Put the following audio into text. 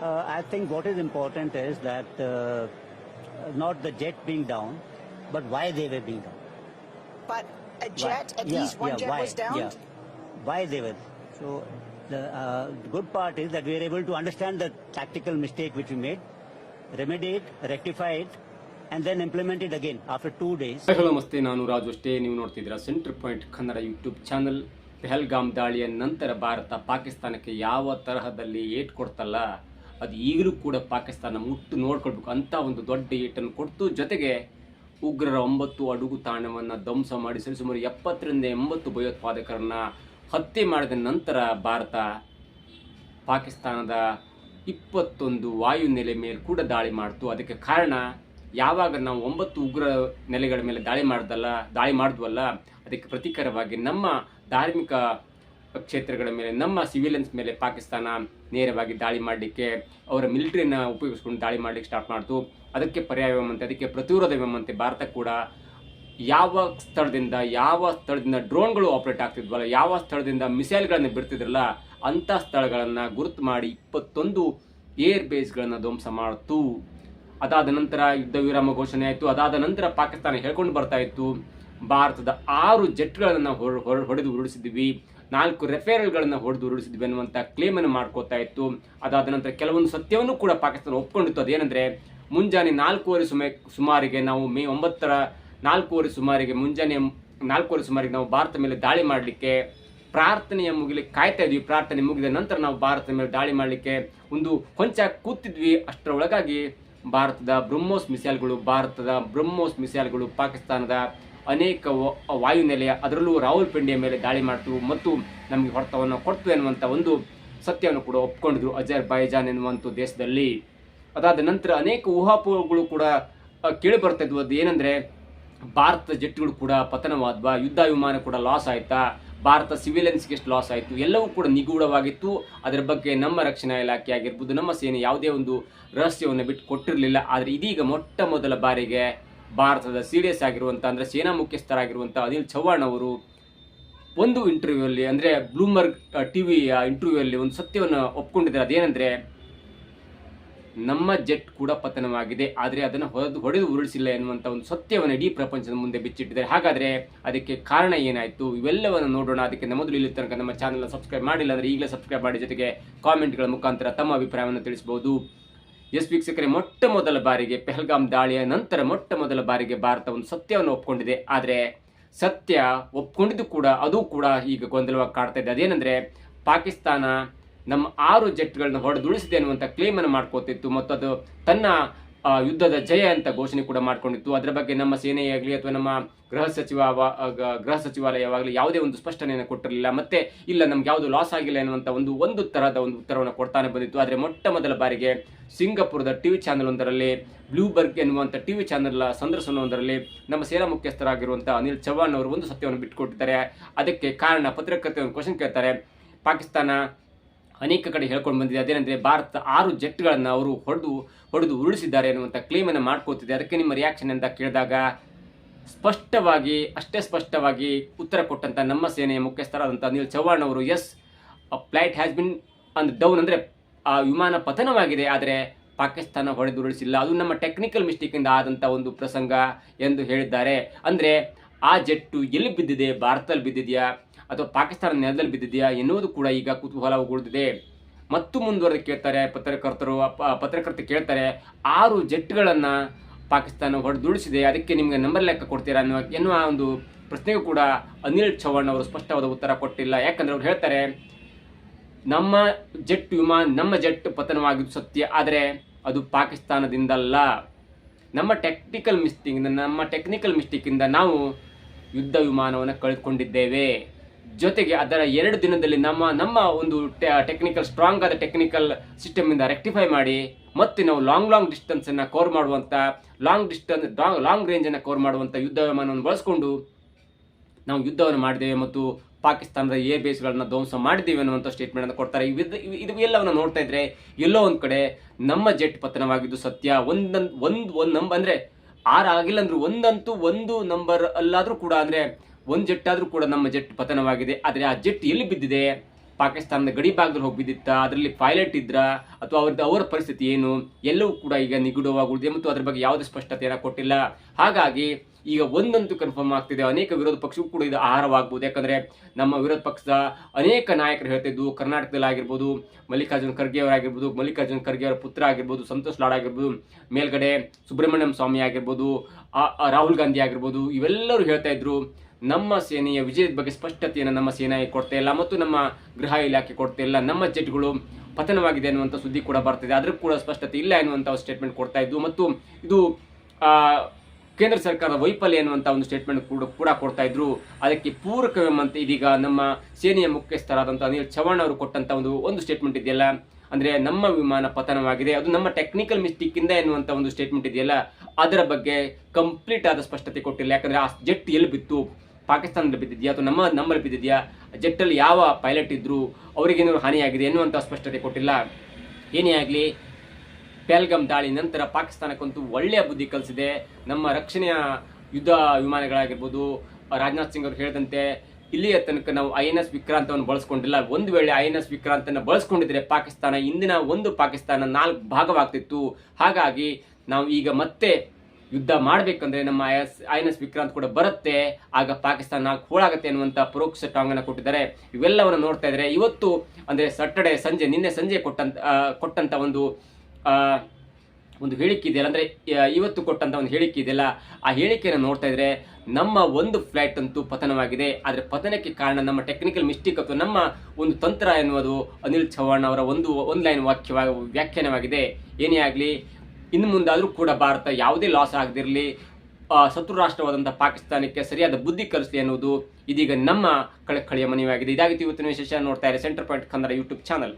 Uh, I think what is important is that uh, not the jet being down, but why they were being down. But a jet, Why? at Yeah, least one yeah, jet why? was down? Yeah. Why they were. So the, uh, the good part is that we are able to understand the tactical mistake which we made, remedy it, rectify it, and then implement it again after two days. Hello ನಮಸ್ತೆ ನಾನು ರಾಜು ಅಷ್ಟೇ ನೀವು ನೋಡ್ತಿದ್ದೀರಾ centre point Kannada YouTube channel Pahalgam ದಾಳಿಯ ನಂತರ ಭಾರತ ಪಾಕಿಸ್ತಾನಕ್ಕೆ ಯಾವ ತರಹದಲ್ಲಿ eight ಕೊಡ್ತಲ್ಲ ಅದು ಈಗಲೂ ಕೂಡ ಪಾಕಿಸ್ತಾನ ಮುಟ್ಟು ನೋಡ್ಕೊಳ್ಬೇಕು ಅಂತ ಒಂದು ದೊಡ್ಡ ಏಟನ್ನು ಕೊಡ್ತು ಜೊತೆಗೆ ಉಗ್ರರ ಒಂಬತ್ತು ಅಡುಗು ತಾಣವನ್ನು ಧ್ವಂಸ ಮಾಡಿ ಸರಿಸುಮಾರು ಎಪ್ಪತ್ತರಿಂದ ಎಂಬತ್ತು ಭಯೋತ್ಪಾದಕರನ್ನ ಹತ್ಯೆ ಮಾಡಿದ ನಂತರ ಭಾರತ ಪಾಕಿಸ್ತಾನದ ಇಪ್ಪತ್ತೊಂದು ವಾಯು ನೆಲೆ ಮೇಲೆ ಕೂಡ ದಾಳಿ ಮಾಡ್ತು. ಅದಕ್ಕೆ ಕಾರಣ ಯಾವಾಗ ನಾವು ಒಂಬತ್ತು ಉಗ್ರ ನೆಲೆಗಳ ಮೇಲೆ ದಾಳಿ ಮಾಡ್ದಲ್ಲ, ದಾಳಿ ಮಾಡಿದ್ವಲ್ಲ, ಅದಕ್ಕೆ ಪ್ರತೀಕಾರವಾಗಿ ನಮ್ಮ ಧಾರ್ಮಿಕ ಕ್ಷೇತ್ರಗಳ ಮೇಲೆ, ನಮ್ಮ ಸಿವಿಲಿಯನ್ಸ್ ಮೇಲೆ ಪಾಕಿಸ್ತಾನ ನೇರವಾಗಿ ದಾಳಿ ಮಾಡಲಿಕ್ಕೆ, ಅವರ ಮಿಲಿಟರಿನ ಉಪಯೋಗಿಸ್ಕೊಂಡು ದಾಳಿ ಮಾಡಲಿಕ್ಕೆ ಸ್ಟಾರ್ಟ್ ಮಾಡ್ತು. ಅದಕ್ಕೆ ಪರ್ಯಾಯವೆಂಬಂತೆ ಅದಕ್ಕೆ ಪ್ರತಿರೋಧವೆಂಬಂತೆ ಭಾರತ ಕೂಡ ಯಾವ ಸ್ಥಳದಿಂದ ಯಾವ ಸ್ಥಳದಿಂದ ಡ್ರೋನ್ಗಳು ಆಪರೇಟ್ ಆಗ್ತಿದ್ವಲ್ಲ, ಯಾವ ಸ್ಥಳದಿಂದ ಮಿಸೈಲ್ಗಳನ್ನು ಬಿಡ್ತಿದ್ರಲ್ಲ ಅಂತ ಸ್ಥಳಗಳನ್ನು ಗುರುತು ಮಾಡಿ ಇಪ್ಪತ್ತೊಂದು ಏರ್ ಬೇಸ್ಗಳನ್ನು ಧ್ವಂಸ ಮಾಡ್ತು. ಅದಾದ ನಂತರ ಯುದ್ಧ ವಿರಾಮ ಘೋಷಣೆ ಆಯಿತು. ಅದಾದ ನಂತರ ಪಾಕಿಸ್ತಾನ ಹೇಳ್ಕೊಂಡು ಬರ್ತಾ ಇತ್ತು, ಭಾರತದ ಆರು ಜೆಟ್ಗಳನ್ನು ಹೊಡೆದು ಉರುಳಿಸಿದ್ವಿ. ನಾಲ್ಕು ರೆಫೇರಲ್ಗಳನ್ನು ಹೊಡೆದು ಉರುಳಿಸಿದ್ವಿ ಅನ್ನುವಂಥ ಕ್ಲೇಮನ್ನು ಮಾಡ್ಕೋತಾ ಇತ್ತು. ಅದಾದ ನಂತರ ಕೆಲವೊಂದು ಸತ್ಯವನ್ನು ಕೂಡ ಪಾಕಿಸ್ತಾನ ಒಪ್ಕೊಂಡಿತ್ತು. ಅದೇನೆಂದರೆ, ಮುಂಜಾನೆ ನಾಲ್ಕೂವರೆ ಸುಮ, ಸುಮಾರಿಗೆ ನಾವು ಮೇ ಒಂಬತ್ತರ, ನಾಲ್ಕೂವರೆ ಸುಮಾರಿಗೆ ಮುಂಜಾನೆ ನಾಲ್ಕೂವರೆ ಸುಮಾರಿಗೆ ನಾವು ಭಾರತ ಮೇಲೆ ದಾಳಿ ಮಾಡಲಿಕ್ಕೆ ಪ್ರಾರ್ಥನೆಯ ಮುಗಿಲಿ ಕಾಯ್ತಾ ಇದ್ವಿ. ಪ್ರಾರ್ಥನೆ ಮುಗಿದ ನಂತರ ನಾವು ಭಾರತದ ಮೇಲೆ ದಾಳಿ ಮಾಡಲಿಕ್ಕೆ ಒಂದು ಕೊಂಚ ಕೂತಿದ್ವಿ. ಅಷ್ಟರ ಒಳಗಾಗಿ ಭಾರತದ ಬ್ರಹ್ಮೋಸ್ ಮಿಸೈಲ್ಗಳು, ಭಾರತದ ಬ್ರಹ್ಮೋಸ್ ಮಿಸೈಲ್ಗಳು ಪಾಕಿಸ್ತಾನದ ಅನೇಕ ವಾಯುನೆಲೆಯ ಅದರಲ್ಲೂ ರಾವಲ್ಪಿಂಡಿಯ ಮೇಲೆ ದಾಳಿ ಮಾಡ್ತು ಮತ್ತು ನಮಗೆ ಹೊಡೆತವನ್ನು ಕೊಡ್ತು ಎನ್ನುವಂಥ ಒಂದು ಸತ್ಯವನ್ನು ಕೂಡ ಒಪ್ಕೊಂಡಿದ್ರು ಅಜರ್ ಬೈಜಾನ್ ಎನ್ನುವಂಥ ದೇಶದಲ್ಲಿ. ಅದಾದ ನಂತರ ಅನೇಕ ಊಹಾಪೋಹಗಳು ಕೂಡ ಕೇಳಿ ಬರ್ತಾ ಇದ್ವು. ಅದು ಏನಂದರೆ, ಭಾರತದ ಜೆಟ್ಗಳು ಕೂಡ ಪತನವಾದ್ವಾ ಯುದ್ಧ ವಿಮಾನ ಕೂಡ ಲಾಸ್ ಆಯ್ತಾ? ಭಾರತ ಸಿವಿಲಿಯನ್ಸ್ಗೆ ಎಷ್ಟು ಲಾಸ್ ಆಯಿತು? ಎಲ್ಲವೂ ಕೂಡ ನಿಗೂಢವಾಗಿತ್ತು. ಅದರ ಬಗ್ಗೆ ನಮ್ಮ ರಕ್ಷಣಾ ಇಲಾಖೆ ಆಗಿರ್ಬೋದು, ನಮ್ಮ ಸೇನೆ ಯಾವುದೇ ಒಂದು ರಹಸ್ಯವನ್ನು ಬಿಟ್ಟು ಕೊಟ್ಟಿರಲಿಲ್ಲ. ಆದರೆ ಇದೀಗ ಮೊಟ್ಟ ಮೊದಲ ಬಾರಿಗೆ ಭಾರತದ ಸಿ ಡಿ ಎಸ್ ಆಗಿರುವಂಥ ಅಂದರೆ ಸೇನಾ ಮುಖ್ಯಸ್ಥರಾಗಿರುವಂಥ ಅನಿಲ್ ಚೌಹಾಣ್ ಅವರು ಒಂದು ಇಂಟರ್ವ್ಯೂ ಅಲ್ಲಿ, ಅಂದರೆ ಬ್ಲೂಮರ್ಗ್ ಟಿ ವಿಯ ಅಲ್ಲಿ ಒಂದು ಸತ್ಯವನ್ನು ಒಪ್ಕೊಂಡಿದ್ದಾರೆ. ಅದೇನೆಂದರೆ, ನಮ್ಮ ಜೆಟ್ ಕೂಡ ಪತನವಾಗಿದೆ, ಆದರೆ ಅದನ್ನು ಹೊಡೆದು ಹೊಡೆದು ಉರುಳಿಸಿಲ್ಲ ಎನ್ನುವಂಥ ಒಂದು ಸತ್ಯವನ್ನು ಇಡೀ ಪ್ರಪಂಚದ ಮುಂದೆ ಬಿಚ್ಚಿಟ್ಟಿದ್ದಾರೆ. ಹಾಗಾದರೆ ಅದಕ್ಕೆ ಕಾರಣ ಏನಾಯಿತು? ಇವೆಲ್ಲವನ್ನು ನೋಡೋಣ. ಅದಕ್ಕೆ ಮೊದಲು ಇಲ್ಲಿ ತನಕ ನಮ್ಮ ಚಾನಲ್ನ ಸಬ್ಸ್ಕ್ರೈಬ್ ಮಾಡಿಲ್ಲ ಅಂದರೆ ಈಗಲೇ ಸಬ್ಸ್ಕ್ರೈಬ್ ಮಾಡಿ ಜೊತೆಗೆ ಕಾಮೆಂಟ್ಗಳ ಮುಖಾಂತರ ತಮ್ಮ ಅಭಿಪ್ರಾಯವನ್ನು ತಿಳಿಸಬಹುದು ಎಸ್ ವೀಕ್ಷಕರೇ, ಮೊಟ್ಟ ಮೊದಲ ಬಾರಿಗೆ ಪೆಹಲ್ಗಾಮ್ ದಾಳಿಯ ನಂತರ ಮೊಟ್ಟ ಮೊದಲ ಬಾರಿಗೆ ಭಾರತ ಒಂದು ಸತ್ಯವನ್ನು ಒಪ್ಕೊಂಡಿದೆ. ಆದರೆ ಸತ್ಯ ಒಪ್ಕೊಂಡಿದ್ದು ಕೂಡ, ಅದು ಕೂಡ ಈಗ ಗೊಂದಲವಾಗಿ ಕಾಡ್ತಾ ಇದೆ. ಅದೇನೆಂದರೆ ಪಾಕಿಸ್ತಾನ ನಮ್ಮ ಆರು ಜೆಟ್ಗಳನ್ನ ಹೊಡೆದುಳಿಸಿದೆ ಅನ್ನುವಂಥ ಕ್ಲೇಮನ್ನು ಮಾಡ್ಕೋತಿತ್ತು. ಮತ್ತು ಅದು ತನ್ನ ಯುದ್ಧದ ಜಯ ಅಂತ ಘೋಷಣೆ ಕೂಡ ಮಾಡ್ಕೊಂಡಿತ್ತು. ಅದರ ಬಗ್ಗೆ ನಮ್ಮ ಸೇನೆಯಾಗಲಿ ಅಥವಾ ನಮ್ಮ ಗೃಹ ಸಚಿವ ಗೃಹ ಸಚಿವಾಲಯವಾಗಲಿ ಯಾವುದೇ ಒಂದು ಸ್ಪಷ್ಟನೆಯನ್ನು ಕೊಟ್ಟಿರಲಿಲ್ಲ. ಮತ್ತೆ ಇಲ್ಲ, ನಮ್ಗೆ ಯಾವುದು ಲಾಸ್ ಆಗಿಲ್ಲ ಎನ್ನುವಂಥ ಒಂದು ಒಂದು ತರಹದ ಒಂದು ಉತ್ತರವನ್ನು ಕೊಡ್ತಾನೆ ಬಂದಿತ್ತು. ಆದರೆ ಮೊಟ್ಟ ಮೊದಲ ಬಾರಿಗೆ ಸಿಂಗಪುರದ ಟಿವಿ ಚಾನೆಲ್ ಒಂದರಲ್ಲಿ, ಬ್ಲೂಬರ್ಗ್ ಎನ್ನುವಂಥ ಟಿವಿ ಚಾನಲ್ ಸಂದರ್ಶನವೊಂದರಲ್ಲಿ ನಮ್ಮ ಸೇನಾ ಮುಖ್ಯಸ್ಥರಾಗಿರುವಂಥ ಅನಿಲ್ ಚೌಹಾಣ್ ಅವರು ಒಂದು ಸತ್ಯವನ್ನು ಬಿಟ್ಟುಕೊಟ್ಟಿದ್ದಾರೆ. ಅದಕ್ಕೆ ಕಾರಣ ಪತ್ರಕರ್ತೆ ಒಂದು ಕ್ವಶನ್ ಕೇಳ್ತಾರೆ. ಪಾಕಿಸ್ತಾನ ಅನೇಕ ಕಡೆ ಹೇಳ್ಕೊಂಡು ಬಂದಿದೆ. ಅದೇನೆಂದರೆ ಭಾರತ ಆರು ಜೆಟ್ಗಳನ್ನು ಅವರು ಹೊಡೆದು ಹೊಡೆದು ಉರುಳಿಸಿದ್ದಾರೆ ಅನ್ನುವಂಥ ಕ್ಲೇಮನ್ನು ಮಾಡ್ಕೋತಿದೆ. ಅದಕ್ಕೆ ನಿಮ್ಮ ರಿಯಾಕ್ಷನ್ ಅಂತ ಕೇಳಿದಾಗ ಸ್ಪಷ್ಟವಾಗಿ, ಅಷ್ಟೇ ಸ್ಪಷ್ಟವಾಗಿ ಉತ್ತರ ಕೊಟ್ಟಂತ ನಮ್ಮ ಸೇನೆಯ ಮುಖ್ಯಸ್ಥರಾದಂಥ ಅನಿಲ್ ಚೌಹಾಣ್ ಅವರು as flight has been and down ಅಂದರೆ ಆ ವಿಮಾನ ಪತನವಾಗಿದೆ, ಆದರೆ ಪಾಕಿಸ್ತಾನ ಹೊಡೆದುರುಳಿಸಿಲ್ಲ ಅದು ನಮ್ಮ ಟೆಕ್ನಿಕಲ್ ಮಿಸ್ಟೇಕಿಂದ ಆದಂಥ ಒಂದು ಪ್ರಸಂಗ ಎಂದು ಹೇಳಿದ್ದಾರೆ. ಅಂದರೆ ಆ ಜೆಟ್ಟು ಎಲ್ಲಿ ಬಿದ್ದಿದೆ? ಭಾರತದಲ್ಲಿ ಬಿದ್ದಿದೆಯಾ? ಅಥವಾ ಪಾಕಿಸ್ತಾನ ನೆಲದಲ್ಲಿ ಬಿದ್ದಿದೆಯಾ ಎನ್ನುವುದು ಕೂಡ ಈಗ ಕುತೂಹಲ ಉಳಿದಿದೆ ಮತ್ತು ಮುಂದುವರೆದು ಕೇಳ್ತಾರೆ, ಪತ್ರಕರ್ತರು ಪತ್ರಕರ್ತರು ಪತ್ರಕರ್ತ ಕೇಳ್ತಾರೆ, ಆರು ಜೆಟ್ಗಳನ್ನು ಪಾಕಿಸ್ತಾನ ಹೊಡೆದುಳಿಸಿದೆ ಅದಕ್ಕೆ ನಿಮಗೆ ನಂಬರ್ ಲೆಕ್ಕ ಕೊಡ್ತೀರಾ ಅನ್ನುವ, ಎನ್ನುವ ಒಂದು ಪ್ರಶ್ನೆಗೂ ಕೂಡ ಅನಿಲ್ ಚೌಹಾಣ್ ಅವರು ಸ್ಪಷ್ಟವಾದ ಉತ್ತರ ಕೊಟ್ಟಿಲ್ಲ. ಯಾಕಂದ್ರೆ ಅವ್ರು ಹೇಳ್ತಾರೆ, ನಮ್ಮ ಜೆಟ್ ವಿಮಾನ, ನಮ್ಮ ಜೆಟ್ ಪತನವಾಗಿದ್ದು ಸತ್ಯ, ಆದರೆ ಅದು ಪಾಕಿಸ್ತಾನದಿಂದಲ್ಲ. ನಮ್ಮ ಟೆಕ್ನಿಕಲ್ ಮಿಸ್ಟೇಕಿಂದ ನಮ್ಮ ಟೆಕ್ನಿಕಲ್ ಮಿಸ್ಟೇಕಿಂದ ನಾವು ಯುದ್ಧ ವಿಮಾನವನ್ನು ಕಳೆದುಕೊಂಡಿದ್ದೇವೆ. ಜೊತೆಗೆ ಅದರ ಎರಡು ದಿನದಲ್ಲಿ ನಮ್ಮ ನಮ್ಮ ಒಂದು ಟೆಕ್ನಿಕಲ್ ಸ್ಟ್ರಾಂಗ್ ಆದ ಟೆಕ್ನಿಕಲ್ ಸಿಸ್ಟಮ್ ಇಂದ ರೆಕ್ಟಿಫೈ ಮಾಡಿ, ಮತ್ತೆ ನಾವು ಲಾಂಗ್ ಲಾಂಗ್ ಡಿಸ್ಟೆನ್ಸ್ ಅನ್ನ ಕವರ್ ಮಾಡುವಂತ ಲಾಂಗ್ ಡಿಸ್ಟೆನ್ಸ್ ಲಾಂಗ್ ರೇಂಜ್ ಅನ್ನ ಕವರ್ ಮಾಡುವಂತ ಯುದ್ಧ ವಿಮಾನವನ್ನು ಬಳಸಿಕೊಂಡು ನಾವು ಯುದ್ಧವನ್ನು ಮಾಡಿದ್ದೇವೆ ಮತ್ತು ಪಾಕಿಸ್ತಾನದ ಏರ್ ಬೇಸ್ಗಳನ್ನ ಧ್ವಂಸ ಮಾಡಿದ್ದೇವೆ ಸ್ಟೇಟ್ಮೆಂಟ್ ಅನ್ನು ಕೊಡ್ತಾರೆ. ಇದು ಎಲ್ಲವನ್ನು ನೋಡ್ತಾ ಇದ್ರೆ ಎಲ್ಲೋ ಒಂದು ಕಡೆ ನಮ್ಮ ಜೆಟ್ ಪತನವಾಗಿದ್ದು ಸತ್ಯ. ಒಂದ್ ಒಂದು ಒಂದು ನಂಬ ಅಂದ್ರೆ ಆರು ಆಗಿಲ್ಲ ಅಂದ್ರೆ ಒಂದಂತೂ ಒಂದು ನಂಬರ್ ಅಲ್ಲಾದ್ರೂ ಕೂಡ ಅಂದ್ರೆ ಒಂದು ಜೆಟ್ ಆದರೂ ಕೂಡ ನಮ್ಮ ಜೆಟ್ ಪತನವಾಗಿದೆ. ಆದರೆ ಆ ಜೆಟ್ ಎಲ್ಲಿ ಬಿದ್ದಿದೆ? ಪಾಕಿಸ್ತಾನದ ಗಡಿ ಭಾಗದಲ್ಲಿ ಹೋಗಿ ಬಿದ್ದಿತ್ತ? ಅದರಲ್ಲಿ ಪೈಲಟ್ ಇದ್ರ? ಅಥವಾ ಅವ್ರದ್ದು ಅವರ ಪರಿಸ್ಥಿತಿ ಏನು? ಎಲ್ಲವೂ ಕೂಡ ಈಗ ನಿಗೂಢವಾಗುಳಿದೆ ಮತ್ತು ಅದರ ಬಗ್ಗೆ ಯಾವುದೇ ಸ್ಪಷ್ಟತೆಯನ್ನು ಕೊಟ್ಟಿಲ್ಲ. ಹಾಗಾಗಿ ಈಗ ಒಂದಂತೂ ಕನ್ಫರ್ಮ್ ಆಗ್ತಿದೆ. ಅನೇಕ ವಿರೋಧ ಪಕ್ಷಕ್ಕೂ ಕೂಡ ಇದು ಆಹಾರವಾಗಬಹುದು. ಯಾಕಂದ್ರೆ ನಮ್ಮ ವಿರೋಧ ಪಕ್ಷದ ಅನೇಕ ನಾಯಕರು ಹೇಳ್ತಿದ್ದು ಕರ್ನಾಟಕದಲ್ಲಿ ಆಗಿರ್ಬೋದು, ಮಲ್ಲಿಕಾರ್ಜುನ್ ಖರ್ಗೆ ಅವರಾಗಿರ್ಬೋದು, ಮಲ್ಲಿಕಾರ್ಜುನ್ ಖರ್ಗೆ ಅವರ ಪುತ್ರ ಆಗಿರ್ಬೋದು, ಸಂತೋಷ್ ಲಾಡ್ ಆಗಿರ್ಬೋದು, ಮೇಲ್ಗಡೆ ಸುಬ್ರಹ್ಮಣ್ಯಂ ಸ್ವಾಮಿ ಆಗಿರ್ಬೋದು ರಾಹುಲ್ ಗಾಂಧಿ ಆಗಿರ್ಬೋದು, ಇವೆಲ್ಲರೂ ಹೇಳ್ತಾ ಇದ್ರು. ನಮ್ಮ ಸೇನೆಯ ವಿಜಯದ ಬಗ್ಗೆ ಸ್ಪಷ್ಟತೆಯನ್ನು ನಮ್ಮ ಸೇನೆ ಕೊಡ್ತಾ ಇಲ್ಲ ಮತ್ತು ನಮ್ಮ ಗೃಹ ಇಲಾಖೆ ಕೊಡ್ತಾ ಇಲ್ಲ. ನಮ್ಮ ಜೆಟ್ಗಳು ಪತನವಾಗಿದೆ ಅನ್ನುವಂಥ ಸುದ್ದಿ ಕೂಡ ಬರ್ತಿದೆ. ಅದ್ರ ಕೂಡ ಸ್ಪಷ್ಟತೆ ಇಲ್ಲ ಎನ್ನುವಂಥ ಸ್ಟೇಟ್ಮೆಂಟ್ ಕೊಡ್ತಾ ಇದ್ದು ಮತ್ತು ಇದು ಕೇಂದ್ರ ಸರ್ಕಾರದ ವೈಫಲ್ಯ ಎನ್ನುವಂಥ ಒಂದು ಸ್ಟೇಟ್ಮೆಂಟ್ ಕೂಡ ಕೂಡ ಕೊಡ್ತಾ ಇದ್ರು. ಅದಕ್ಕೆ ಪೂರಕವೆಂಬಂತೆ ಇದೀಗ ನಮ್ಮ ಸೇನೆಯ ಮುಖ್ಯಸ್ಥರಾದಂಥ ಅನಿಲ್ ಚವ್ಹಾಣ್ ಅವರು ಕೊಟ್ಟಂತ ಒಂದು ಒಂದು ಸ್ಟೇಟ್ಮೆಂಟ್ ಇದೆಯಲ್ಲ? ಅಂದ್ರೆ ನಮ್ಮ ವಿಮಾನ ಪತನವಾಗಿದೆ. ಅದು ನಮ್ಮ ಟೆಕ್ನಿಕಲ್ ಮಿಸ್ಟೇಕ್ ಇಂದ ಎನ್ನುವಂತ ಒಂದು ಸ್ಟೇಟ್ಮೆಂಟ್ ಇದೆಯಲ್ಲ? ಅದರ ಬಗ್ಗೆ ಕಂಪ್ಲೀಟ್ ಆದ ಸ್ಪಷ್ಟತೆ ಕೊಟ್ಟಿಲ್ಲ. ಯಾಕಂದ್ರೆ ಆ ಜೆಟ್ ಎಲ್ಲಿ ಬಿತ್ತು? ಪಾಕಿಸ್ತಾನದಲ್ಲಿ ಬಿದ್ದಿದೆಯಾ ಅಥವಾ ನಮ್ಮ ನಮ್ಮಲ್ಲಿ ಬಿದ್ದಿದೆಯಾ? ಜೆಟ್ಟಲ್ಲಿ ಯಾವ ಪೈಲಟ್ ಇದ್ರು ಅವರಿಗೇನಾದ್ರು ಹಾನಿಯಾಗಿದೆ ಎನ್ನುವಂಥ ಸ್ಪಷ್ಟತೆ ಕೊಟ್ಟಿಲ್ಲ. ಏನೇ ಆಗಲಿ ಪೆಲ್ಗಮ್ ದಾಳಿ ನಂತರ ಪಾಕಿಸ್ತಾನಕ್ಕಂತೂ ಒಳ್ಳೆಯ ಬುದ್ಧಿ ಕಲಿಸಿದೆ. ನಮ್ಮ ರಕ್ಷಣೆಯ ಯುದ್ಧ ವಿಮಾನಗಳಾಗಿರ್ಬೋದು, ರಾಜನಾಥ್ ಸಿಂಗ್ ಅವರು ಹೇಳಿದಂತೆ, ಇಲ್ಲಿಯ ತನಕ ನಾವು ಐ ಎನ್ ಎಸ್ ವಿಕ್ರಾಂತವನ್ನು ಬಳಸ್ಕೊಂಡಿಲ್ಲ. ಒಂದು ವೇಳೆ ಐ ಎನ್ ಎಸ್ ವಿಕ್ರಾಂತನ ಬಳಸ್ಕೊಂಡಿದ್ರೆ ಪಾಕಿಸ್ತಾನ, ಇಂದಿನ ಒಂದು ಪಾಕಿಸ್ತಾನ ನಾಲ್ಕು ಭಾಗವಾಗ್ತಿತ್ತು. ಹಾಗಾಗಿ ನಾವು ಈಗ ಮತ್ತೆ ಯುದ್ಧ ಮಾಡಬೇಕಂದ್ರೆ ನಮ್ಮ ಐ ಎನ್ ಎಸ್ ವಿಕ್ರಾಂತ್ ಕೂಡ ಬರುತ್ತೆ. ಆಗ ಪಾಕಿಸ್ತಾನ ಹೋಳಾಗತ್ತೆ ಅನ್ನುವಂಥ ಪರೋಕ್ಷ ಟಾಂಗನ್ನು ಕೊಟ್ಟಿದ್ದಾರೆ. ಇವೆಲ್ಲವನ್ನು ನೋಡ್ತಾ ಇದ್ರೆ ಇವತ್ತು ಅಂದ್ರೆ ಸಟರ್ಡೆ ಸಂಜೆ, ನಿನ್ನೆ ಸಂಜೆ ಕೊಟ್ಟಂತ ಕೊಟ್ಟಂತ ಒಂದು ಒಂದು ಹೇಳಿಕೆ ಇದೆಯಲ್ಲ ಅಂದ್ರೆ ಇವತ್ತು ಕೊಟ್ಟಂತ ಒಂದು ಹೇಳಿಕೆ ಇದೆಯಲ್ಲ ಆ ಹೇಳಿಕೆಯನ್ನು ನೋಡ್ತಾ ಇದ್ರೆ ನಮ್ಮ ಒಂದು ಫ್ಲೈಟ್ ಅಂತೂ ಪತನವಾಗಿದೆ. ಆದ್ರೆ ಪತನಕ್ಕೆ ಕಾರಣ ನಮ್ಮ ಟೆಕ್ನಿಕಲ್ ಮಿಸ್ಟೇಕ್ ಅಥವಾ ನಮ್ಮ ಒಂದು ತಂತ್ರ ಎನ್ನುವುದು ಅನಿಲ್ ಚವ್ಹಾಣ್ ಅವರ ಒಂದು ಒಂದು ಲೈನ್ ವಾಕ್ಯ ವ್ಯಾಖ್ಯಾನವಾಗಿದೆ. ಏನೇ ಆಗಲಿ ಇನ್ನು ಮುಂದಾದರೂ ಕೂಡ ಭಾರತ ಯಾವುದೇ ಲಾಸ್ ಆಗದಿರಲಿ ಶತ್ರು ರಾಷ್ಟ್ರವಾದಂಥ ಪಾಕಿಸ್ತಾನಕ್ಕೆ ಸರಿಯಾದ ಬುದ್ಧಿ ಕಲಿಸಲಿ ಅನ್ನುವುದು ಇದೀಗ ನಮ್ಮ ಕಳಕಳಿಯ ಮನವಿಯಾಗಿದೆ. ಇದಾಗಿತ್ತು ಇವತ್ತಿನ ವಿಶೇಷ. ನೋಡ್ತಾ ಇರಿ centre point Kannada YouTube channel